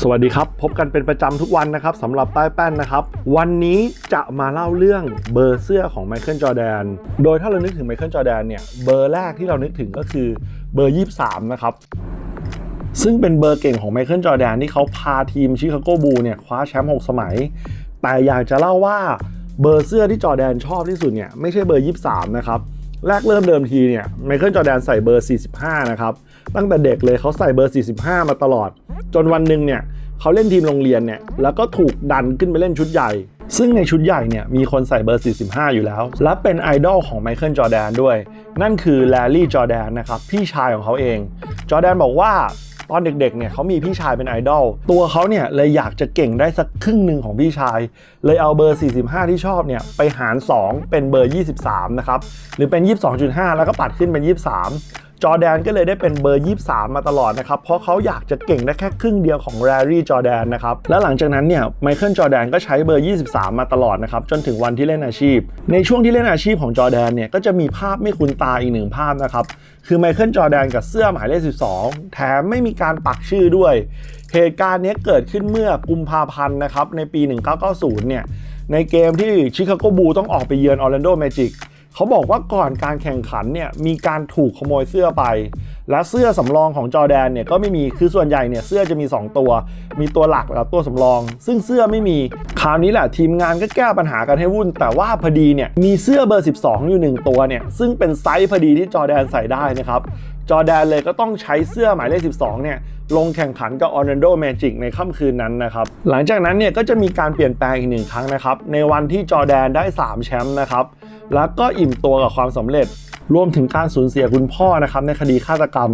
สวัสดีครับ พบกันเป็นประจำทุกวันนะครับสำหรับใต้แป้นนะครับ วันนี้จะมาเล่าเรื่องเบอร์เสื้อของไมเคิลจอแดนโดยถ้าเรานึกถึงไมเคิลจอแดนเนี่ยเบอร์แรกที่เรานึกถึงก็คือเบอร์ 23 นะครับ ซึ่งเป็นเบอร์เก่งของไมเคิลจอแดนที่เขาพาทีมชิคาโกบูเนี่ยคว้าแชมป์6สมัย แต่อยากจะเล่าว่าเบอร์เสื้อที่จอแดนชอบที่สุดเนี่ยไม่ใช่เบอร์ 23 นะครับแรกเริ่มเดิมทีเนี่ยไมเคิลจอแดนใส่เบอร์ 45 นะครับ ตั้งแต่เด็กเลยเขาใส่เบอร์ 45 มาตลอด จนวันหนึ่งเนี่ยเขาเล่นทีมโรงเรียนเนี่ยแล้วก็ถูกดันขึ้นไปเล่นชุดใหญ่ ซึ่งในชุดใหญ่เนี่ยมีคนใส่เบอร์ 45 อยู่แล้ว และเป็นไอดอลของไมเคิลจอแดนด้วย นั่นคือแลลี่จอแดนนะครับพี่ชายของเขาเอง จอแดนบอกว่าตอนเด็กๆ เนี่ยเขามีพี่ชายเป็นไอดอล ตัวเขาเนี่ยเลยอยากจะเก่งได้สักครึ่งหนึ่งของพี่ชาย เลยเอาเบอร์ 45 ที่ชอบเนี่ยไปหาร 2 เป็นเบอร์ 23 นะครับ หรือเป็น 22.5 แล้วก็ปัดขึ้นเป็น 23 จอแดนก็เลยได้เป็นเบอร์ 23 มาตลอดนะครับ เพราะเขาอยากจะเก่งได้แค่ครึ่งเดียวของแรรี่จอแดนนะครับ และหลังจากนั้นเนี่ยไมเคิลจอแดนก็ใช้เบอร์ 23 มาตลอดนะครับ จนถึงวันที่เล่นอาชีพ ในช่วงที่เล่นอาชีพของจอแดนเนี่ยก็จะมีภาพไม่คุ้นตาอีกหนึ่งภาพนะครับคือไมเคิลจอแดนกับเสื้อหมายเลข 12 แถมไม่มีการปักชื่อด้วย เหตุการณ์นี้เกิดขึ้นเมื่อกุมภาพันธ์นะครับในปี 1990 เนี่ยในเกมที่ชิคาโกบูต้องออกไปเยือนออร์แลนโดแมจิก เขาบอกว่าก่อนการแข่งขันเนี่ยมีการถูกขโมยเสื้อไป และเสื้อสำรองของจอแดนเนี่ยก็ไม่มีคือส่วนใหญ่เนี่ยเสื้อจะมี 2 ตัว มีตัวหลักและตัวสำรอง ซึ่งเสื้อไม่มีคราวนี้แหละทีมงานก็แก้ปัญหากันให้วุ่น แต่ว่าพอดีเนี่ยมีเสื้อเบอร์ 12 อยู่ 1 ตัวเนี่ยซึ่งเป็นไซส์พอดีที่จอแดนใส่ได้นะครับจอแดนเลยก็ต้องใช้เสื้อหมายเลข 12 เนี่ยลงแข่งขันกับ Orlando Magic ในค่ำคืนนั้นนะครับ หลังจากนั้นเนี่ยก็จะมีการเปลี่ยนแปลงอีกหนึ่งครั้งนะครับ ในวันที่จอแดนได้ 3 แชมป์นะครับ แล้วก็อิ่มตัวกับความสำเร็จ รวมถึงการสูญเสียคุณพ่อนะครับในคดีฆาตกรรม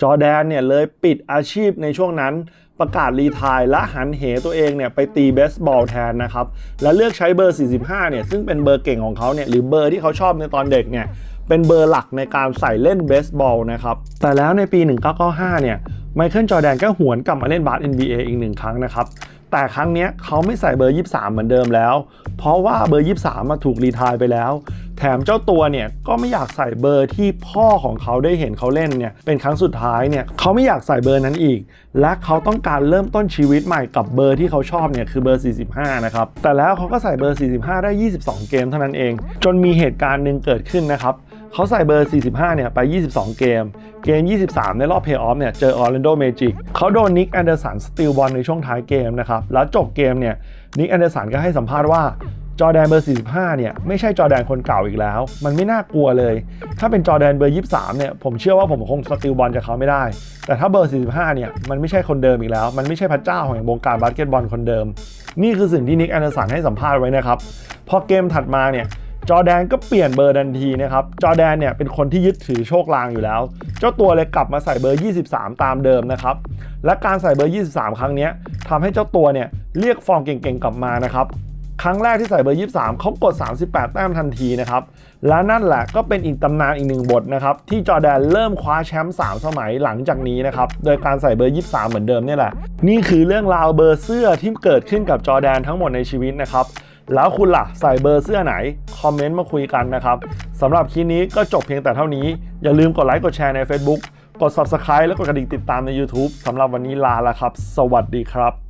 จอแดนเนี่ยเลยปิดอาชีพในช่วงนั้นประกาศรีทายและหันเหตัวเองเนี่ยไปตีเบสบอลแทนนะครับ และเลือกใช้เบอร์ 45 เนี่ยซึ่งเป็นเบอร์เก่งของเขาเนี่ยหรือเบอร์ที่เขาชอบในตอนเด็กเนี่ยเป็นเบอร์หลักในการใส่เล่นเบสบอลนะครับ แต่แล้วในปี 1995 เนี่ยไมเคิลจอแดนก็หวนกลับมาเล่นบาส NBA อีกหนึ่งครั้งนะครับ แต่ครั้งนี้เขาไม่ใส่เบอร์ 23 เหมือนเดิมแล้ว เพราะว่าเบอร์ 23 มาถูกรีทายไปแล้ว แถมเจ้าตัวเนี่ยก็ไม่อยากใส่เบอร์ที่พ่อของเขาได้เห็นเขาเล่นเนี่ยเป็นครั้งสุดท้ายเนี่ยเขาไม่อยากใส่เบอร์นั้นอีก และเขาต้องการเริ่มต้นชีวิตใหม่กับเบอร์ที่เขาชอบเนี่ยคือเบอร์ 45 นะครับแต่แล้วเขาก็ใส่เบอร์ 45 ได้ 22 เกมเท่านั้นเอง จนมีเหตุการณ์หนึ่งเกิดขึ้นนะครับ เขาใส่เบอร์ 45 เนี่ย ไป 22 เกม เกม 23 ในรอบเพย์ออฟเนี่ย เจอออร์แลนโดเมจิกเขาโดนนิกแอนเดอร์สันสติลบอลในช่วงท้ายเกมนะครับ แล้วจบเกมเนี่ย นิกแอนเดอร์สันก็ให้สัมภาษณ์ว่าจอแดนเบอร์ 45 เนี่ย ไม่ใช่จอแดนคนเก่าอีกแล้ว มันไม่น่ากลัวเลย ถ้าเป็นจอแดนเบอร์ 23 เนี่ย ผมเชื่อว่าผมคงสติลบอลจากเขาไม่ได้ แต่ถ้าเบอร์ 45 เนี่ย มันไม่ใช่คนเดิมอีกแล้ว มันไม่ใช่พระเจ้าแห่งวงการบาสเกตบอลคนเดิม นี่คือสิ่งที่นิกแอนเดอร์สันให้สัมภาษณ์ไว้นะครับ พอเกมถัดมาเนี่ย จอแดนก็เปลี่ยนเบอร์ทันทีนะครับ จอแดนเนี่ยเป็นคนที่ยึดถือโชคลางอยู่แล้ว เจ้าตัวเลยกลับมาใส่เบอร์ 23 ตามเดิมนะครับ และการใส่เบอร์ 23 ครั้งนี้ทำให้เจ้าตัวเนี่ยเรียกฟอร์มเก่งๆกลับมานะครับครั้งแรกที่ใส่เบอร์ 23 เขากด 38 แต้มทันทีนะครับ และนั่นแหละก็เป็นอีกตำนานอีกหนึ่งบทนะครับ ที่จอแดนเริ่มคว้าแชมป์ 3 สมัยหลังจากนี้นะครับ โดยการใส่เบอร์ 23 เหมือนเดิมนี่แหละ นี่คือเรื่องราวเบอร์เสื้อที่เกิดขึ้นกับจอแดนทั้งหมดในชีวิตนะครับ แล้วคุณล่ะใส่เบอร์เสื้อไหน คอมเมนต์มาคุยกันนะครับสำหรับคลิปนี้ก็จบเพียงแต่เท่านี้ อย่าลืมกดไลค์กดแชร์ใน Facebook กด Subscribe และกดกระดิ่งติดตามใน YouTube สำหรับวันนี้ลาแล้วครับ สวัสดีครับ